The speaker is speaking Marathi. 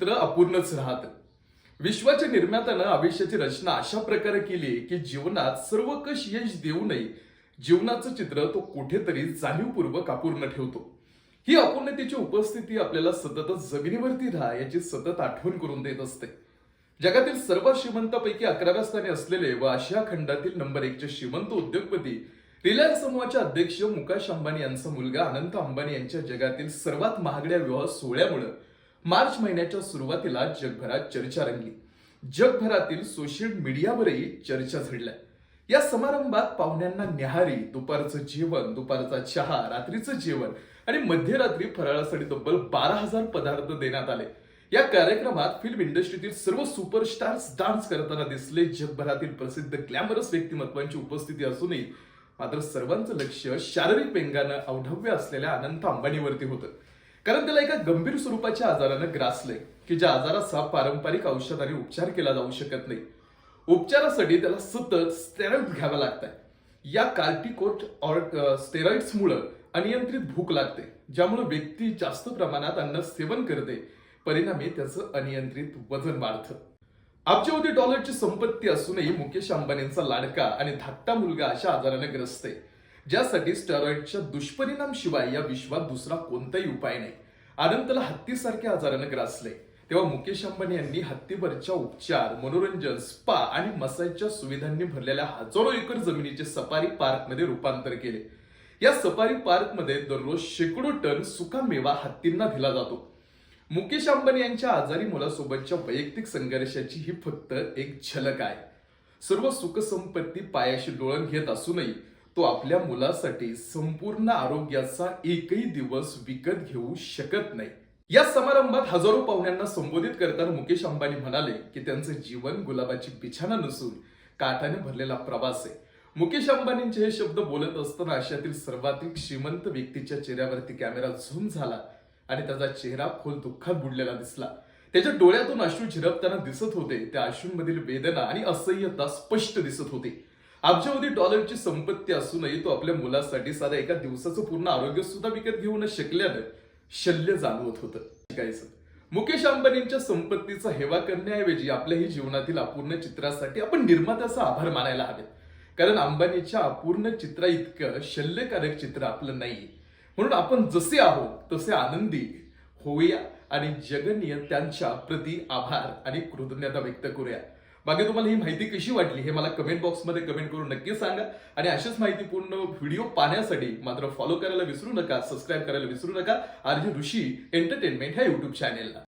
चित्र अपूर्णच राहतं. विश्वाच्या निर्मात्यानं आयुष्याची रचना अशा प्रकारे केली की जीवनात सर्व कश यश देऊनही जीवनाचं चित्र तो कुठेतरी जाणीवपूर्वक अपूर्ण ठेवतो. ही अपूर्णतेची उपस्थिती आपल्याला सततच जमिनीवरती राहा याची सतत आठवण करून देत असते. जगातील सर्व श्रीमंतापैकी अकराव्या स्थानी असलेले व आशिया खंडातील नंबर एकचे श्रीमंत उद्योगपती रिलायन्स समूहाचे अध्यक्ष मुकेश अंबानी यांचा मुलगा अनंत अंबानी यांच्या जगातील सर्वात महागड्या विवाह सोहळ्यामुळे मार्च महिन्याच्या सुरुवातीला जगभरात चर्चा रंगली. जगभरातील सोशल मीडियावरही चर्चा झडल्या. या समारंभात पाहुण्यांना न्याहारी दुपारचं जेवण दुपारचा चहा रात्रीचं जेवण आणि मध्यरात्री फराळासाठी तब्बल बारा हजार पदार्थ देण्यात आले. या कार्यक्रमात फिल्म इंडस्ट्रीतील सर्व सुपरस्टार्स डान्स करताना दिसले. जगभरातील प्रसिद्ध ग्लॅमरस व्यक्तिमत्वांची उपस्थिती असूनही मात्र सर्वांचं लक्ष शारीरिक व्यंगानं अवढव्य असलेल्या अनंत अंबानीवरती होतं. कारण त्याला एका गंभीर स्वरूपाच्या आजारानं ग्रासले की ज्या आजाराचा पारंपरिक औषधाने उपचार केला जाऊ शकत नाही. उपचारासाठी त्याला सतत स्टेरॉइड घ्यावा लागतात या कार्टिकोट स्टेरॉइड्समुळे अनियंत्रित भूक लागते ज्यामुळे व्यक्ती जास्त प्रमाणात अन्न सेवन करते. परिणामी त्याचं अनियंत्रित वजन वाढतं. अब्जावधी डॉलरची संपत्ती असूनही मुकेश अंबानींचा लाडका आणि धाकटा मुलगा अशा आजाराने ग्रस्त आहे ज्यासाठी स्टेरॉइडच्या दुष्परिणाम शिवाय या विश्वात दुसरा कोणताही उपाय नाही. आनंदला हत्तीसारख्या आजारानं ग्रासले. तेव्हा मुकेश अंबानी यांनी हत्तीवरच्या उपचार मनोरंजन स्पा आणि मसाजच्या सुविधांनी भरलेल्या हजारो एकर जमिनीचे सफारी पार्कमध्ये रूपांतर केले. या सफारी पार्कमध्ये दररोज शेकडो टन सुका मेवा हत्तींना दिला जातो. मुकेश अंबानी यांच्या आजारी मुलासोबतच्या वैयक्तिक संघर्षाची ही फक्त एक झलक आहे. सर्व सुखसंपत्ती पायाशी डोळण घेत असूनही तो आपल्या मुलासाठी संपूर्ण आरोग्याचा एकही दिवस विकत घेऊ शकत नाही. या समारंभात हजारो पाहुण्यांना संबोधित करताना मुकेश अंबानी म्हणाले की त्यांचं जीवन गुलाबाची बिछाना नसून काठाने भरलेला प्रवास आहे. मुकेश अंबानींचे हे शब्द बोलत असताना आशियातील सर्वाधिक श्रीमंत व्यक्तीच्या चेहऱ्यावरती कॅमेरा झूम झाला आणि त्याचा चेहरा खोल दुःखात बुडलेला दिसला. त्याच्या डोळ्यातून अश्रू झिरपताना दिसत होते त्या अश्रूंमधील वेदना आणि असह्यता स्पष्ट दिसत होती. अब्जावधी डॉलरची संपत्ती असूनही तो आपल्या मुलासाठी साधा एका दिवसाचं पूर्ण आरोग्य सुद्धा विकत घेऊ न शकल्यानं शल्य जाणवत होतं. शिकायचं. मुकेश अंबानींच्या संपत्तीचा हेवा करण्याऐवजी आपल्याही जीवनातील अपूर्ण चित्रासाठी आपण निर्मात्याचा आभार मानायला हवेत. कारण अंबानीच्या अपूर्ण चित्रा इतकं शल्यकारक चित्र आपलं नाही म्हणून आपण जसे आहोत तसे आनंदी होऊया आणि जगनीय त्यांच्या प्रति आभार आणि कृतज्ञता व्यक्त करूया. बाकी तुम्हाला ही माहिती कशी वाटली हे मला कमेंट बॉक्समध्ये कमेंट करून नक्की सांगा. आणि अशाच माहितीपूर्ण व्हिडिओ पाहण्यासाठी मात्र फॉलो करायला विसरू नका सबस्क्राईब करायला विसरू नका. आर्य ऋषी एंटरटेनमेंट ह्या युट्यूब चॅनेलला